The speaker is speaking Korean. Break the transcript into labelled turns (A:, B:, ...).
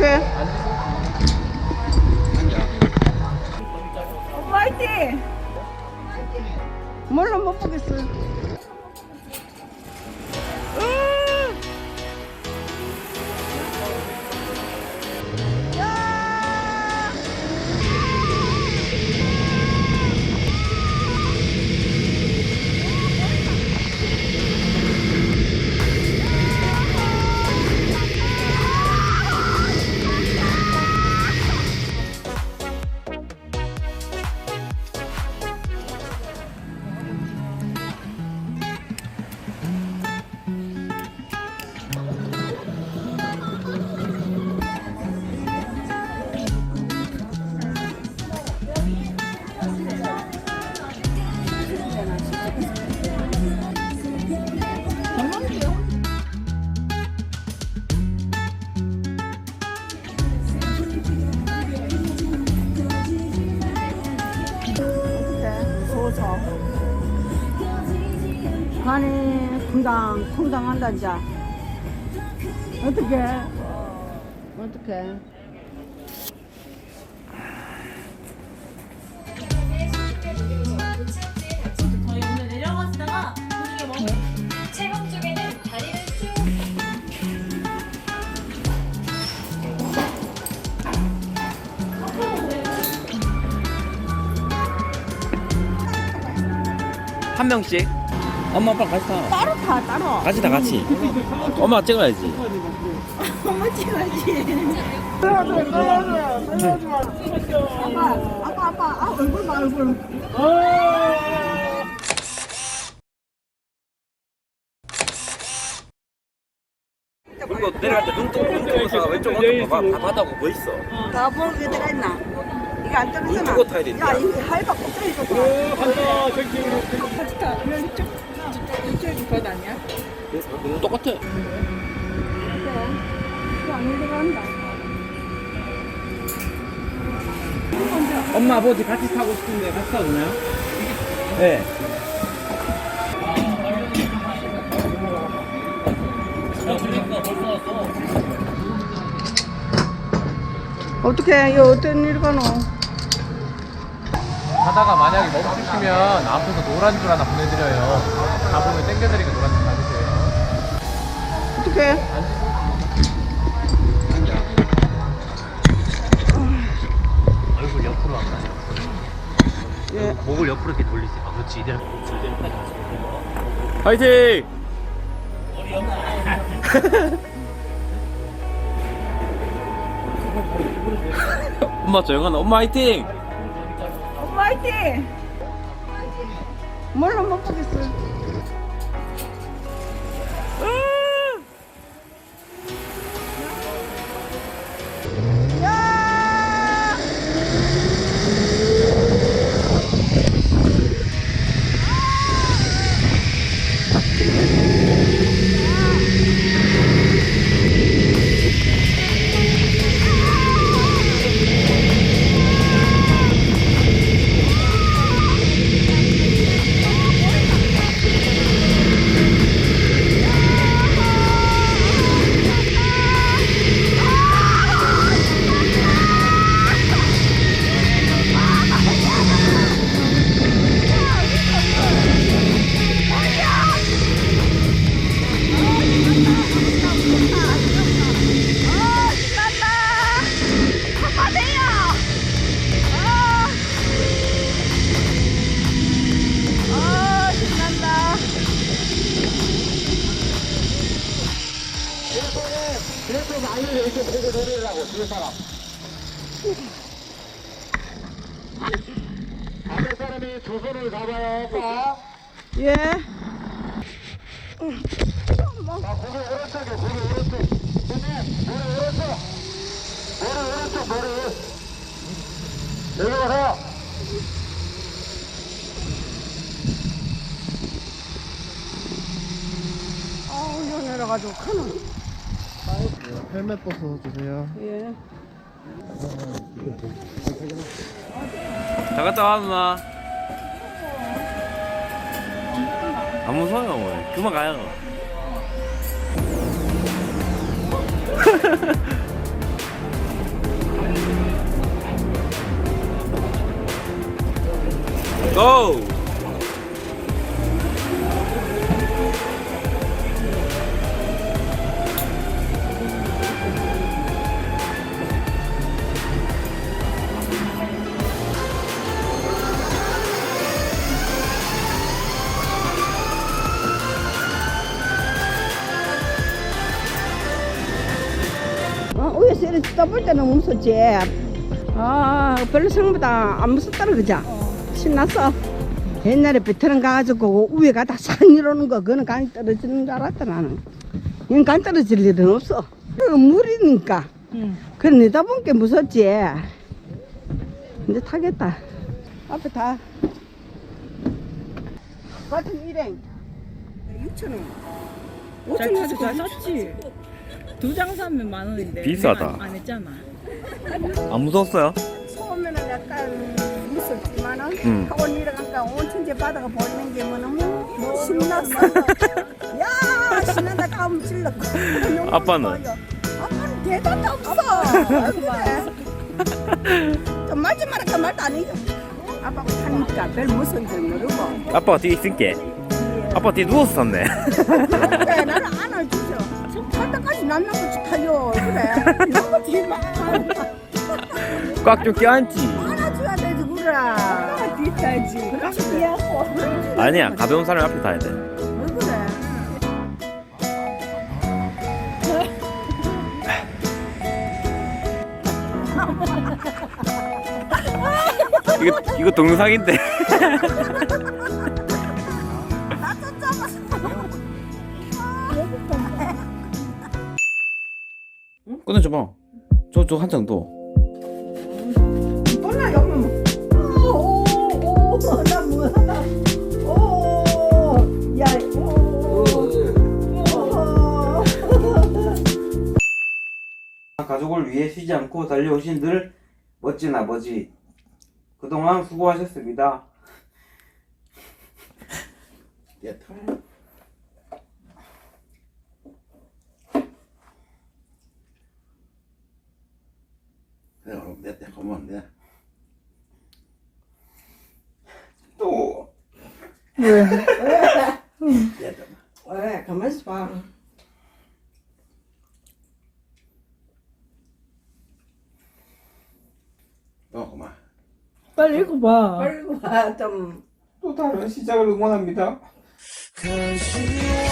A: 어떡해? 오빠 화이팅! 몰라 못 보겠어. 으! 간이 쿵당 쿵당 한다 진짜. 어떻게? 어떻게?
B: 저희 오늘 내려가시다가 도중에 멈춰
C: 체험 쪽에는 다리를 쭉
D: 한 명씩 엄마 아빠 같이 타
A: 따로 타 따로.
D: 같이 타 같이 엄마 찍어야지
A: 엄마 찍어야지. 아빠 아빠 아빠 아, 얼굴 봐 얼굴.
D: 그리고 내려갈 때 눈 뜨고 눈 뜨고서 왼쪽 오른쪽 봐봐 다 바다고 뭐 있어
A: 다 보는 게 들어가 있나? 이게 안 떨어지나?
D: 눈 뜨고 타야 된다.
A: 야 이거 하이바 꼭대기 좋다. 좋다. 왼쪽 이쪽 아니야?
D: 눈 똑같아. 엄마 아버지 같이 타고 싶은데 같이 타도 되나요? 네
A: 어떻게 이거 어떤 일 가노?
E: 하다가 만약에 멈추시면 앞에서 노란 줄 하나 보내드려요. 가보면 땡겨드리니까 노란 줄 받으세요.
A: 어떻게?
E: 얼굴 옆으로 안 가요.
A: 예.
E: 목을 옆으로 이렇게 돌리세요. 아, 그렇지. 이대로.
D: 화이팅! 엄마 조용하나 엄마 화이팅!
A: 화이팅! 몰라 못 보겠어. 으!
F: 앞에 사람이 두 손을 잡아요. 자,
A: 예.
F: 자, 고개 오른쪽에, 고개 오른쪽. 손님, 머리 오른쪽. 머리 오른쪽, 머리. 내려가세요.
A: 아, 운전해가지고 큰일.
E: 헬멧 벗어 주세요.
A: 예.
D: 다 갔다 와 누나. 안 무서워요 뭐. 그만 가요. 고!
A: 이렇게 떠볼 때는 무섭지. 아, 별로 생각보다 안 무섭더라, 그자? 신났어. 옛날에 베트남 가가지고 위에 가 다 산 이러는 거, 그거는 간이 떨어지는 줄 알았다, 나는. 이건 간 떨어질 일은 없어. 그 물이니까. 그래, 내다 보니까 무섭지. 이제 타겠다. 앞에 다. 같은 일행. 6천원. 5천원 잘 샀지.
G: 두 장 사면 만 원인데
D: 비싸다.
G: 내가 안 했잖아.
D: 안 무서웠어요?
A: 처음에는 약간 무섭지만은
D: 음.
A: 하고 내려가니까 온 천재 바다가 보이는 게 뭐는 신났어. 야 신난다 가면 찔렀고.
D: 아빠는?
A: 아빠는 대답도 없어. 그래. 좀 말지 말까 말도 안 해요. 아빠가 타니까 별 무서운 줄 모르고.
D: 아빠가 뒤에 있을게. 아빠 뒤에 누워서 샀네.
A: 때까지 난나고 타요. 그래. 너무
D: 마꽉 좀 껴안지.
A: 안아줘야 되지 그래. 안아줘야지. 그렇지 귀하고.
D: 아니야, 가벼운 사람 앞에 타야 돼.
A: 왜 그래?
D: 이거, 이거 동영상인데. 꺼내줘봐. 저, 저 한 장 더.
A: 몰라 오오오나 오야
D: 가족을 위해 쉬지 않고 달려오신 늘 멋진 아버지. 그동안 수고하셨습니다.
F: 야, 타. 그래, 내때 가면 돼.
D: 또.
A: 왜
F: 내다.
A: 왜 가만 있어 봐
F: 어, 그만.
G: 빨리 읽어봐.
A: 빨리 봐 좀
D: 또 다른 시작을 응원합니다.
H: Cause you are